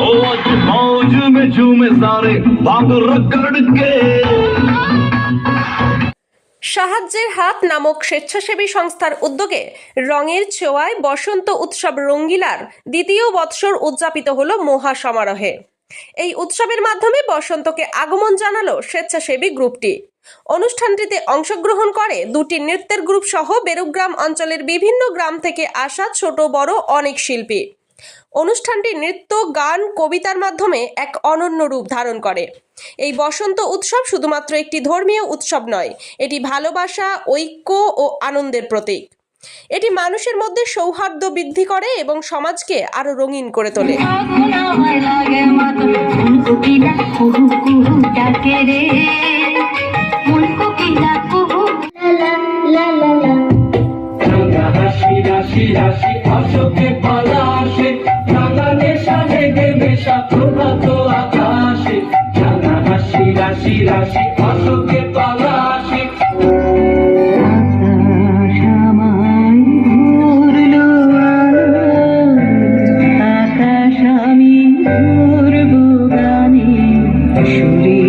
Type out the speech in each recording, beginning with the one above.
ओ आज मौज में झूमे सारे भाग रगड़ के সাহায্যের হাত নামক স্বেচ্ছাসেবী সংস্থার উদ্যোগে রঙের ছোঁয়ায় বসন্ত উৎসব রঙ্গিলার দ্বিতীয় বৎসর উদযাপিত হলো মহা সমারোহে এই উৎসবের মাধ্যমে বসন্তকে আগমন জানালো স্বেচ্ছাসেবী গ্রুপটি। অনুষ্ঠানটিতে অংশগ্রহণ করে দুটি নৃত্যের গ্রুপ সহ বেরুগ্রাম অঞ্চলের বিভিন্ন গ্রাম থেকে আসা ছোট, বড় অনেক শিল্পী। অনুষ্ঠানটি নৃত্য, গান, কবিতার মাধ্যমে এক অনন্য রূপ ধারণ করে। এই বসন্ত উৎসব শুধুমাত্র একটি ধর্মীয় উৎসব নয়, এটি ভালোবাসা, ঐক্য ও আনন্দের প্রতীক। এটি মানুষের মধ্যে সৌহার্দ্য বৃদ্ধি করে এবং সমাজকে আরও রঙিন করে তোলে। আগুন আমার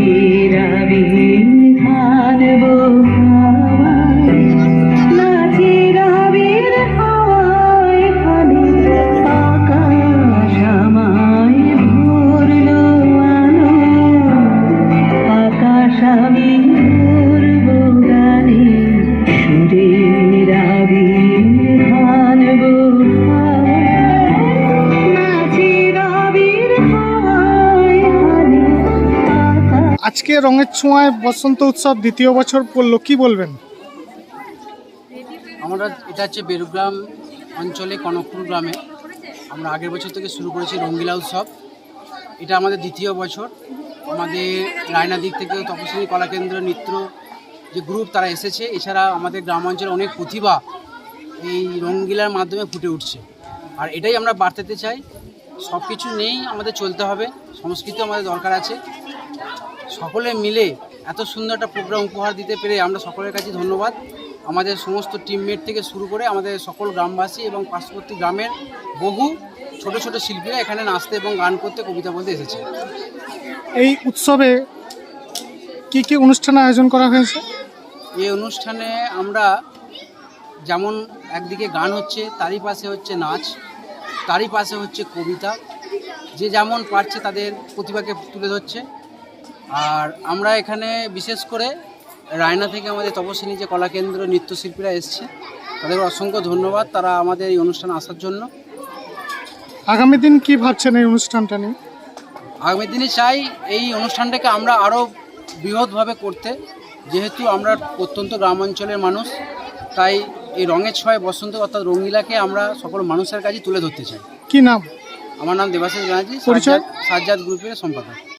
me. আজকে রঙের ছোঁয়ায় বসন্ত উৎসব দ্বিতীয় বছর পড়ল, কি বলবেন? আমরা, এটা হচ্ছে বেরুগ্রাম অঞ্চলে কনকপুর গ্রামে। আমরা আগের বছর থেকে শুরু করেছি রঙ্গিলা উৎসব। এটা আমাদের দ্বিতীয় বছর। আমাদের রায়না দিক থেকে তপস্বী কলাকেন্দ্র নৃত্য যে গ্রুপ তারা এসেছে, এছাড়া আমাদের গ্রাম অঞ্চলে অনেক প্রতিভা এই রঙ্গিলার মাধ্যমে ফুটে উঠছে। আর এটাই আমরা বাড়তে চাই। সব কিছু নেই আমাদের চলতে হবে। সংস্কৃতি আমাদের দরকার আছে। সকলে মিলে এত সুন্দর একটা প্রোগ্রাম উপহার দিতে পেরে আমরা সকলের কাছে ধন্যবাদ। আমাদের সমস্ত টিমমেট থেকে শুরু করে আমাদের সকল গ্রামবাসী এবং পার্শ্ববর্তী গ্রামের বহু ছোট ছোট শিল্পীরা এখানে নাচতে এবং গান করতে কবিতা বলতে এসেছে। এই উৎসবে কি কি অনুষ্ঠান আয়োজন করা হয়েছে? এই অনুষ্ঠানে আমরা যেমন একদিকে গান হচ্ছে তারই পাশে হচ্ছে নাচ তারই পাশে হচ্ছে কবিতা। যে যেমন পারছে তাদের প্রতিভাকে তুলে ধরছে। আর আমরা এখানে বিশেষ করে রায়না থেকে আমাদের তপস্বিনী যে কলাকেন্দ্র নৃত্যশিল্পীরা এসছে তাদের অসংখ্য ধন্যবাদ। তারা আমাদের এই অনুষ্ঠানে আসার জন্য। আগামী দিন কি ভাবছেন এই অনুষ্ঠানটা নিয়ে? আগামী দিনে চাই এই অনুষ্ঠানটাকে আমরা আরও বৃহৎভাবে করতে। যেহেতু আমরা প্রত্যন্ত গ্রামাঞ্চলের মানুষ তাই এই রঙের ছয় বসন্ত অর্থাৎ রঙিলাকে আমরা সকল মানুষের কাছে তুলে ধরতে চাই। কি নাম? আমার নাম দেবাশিস ব্যানার্জি পরিচয়? সাজ্জাদ গ্রুপের সম্পাদক।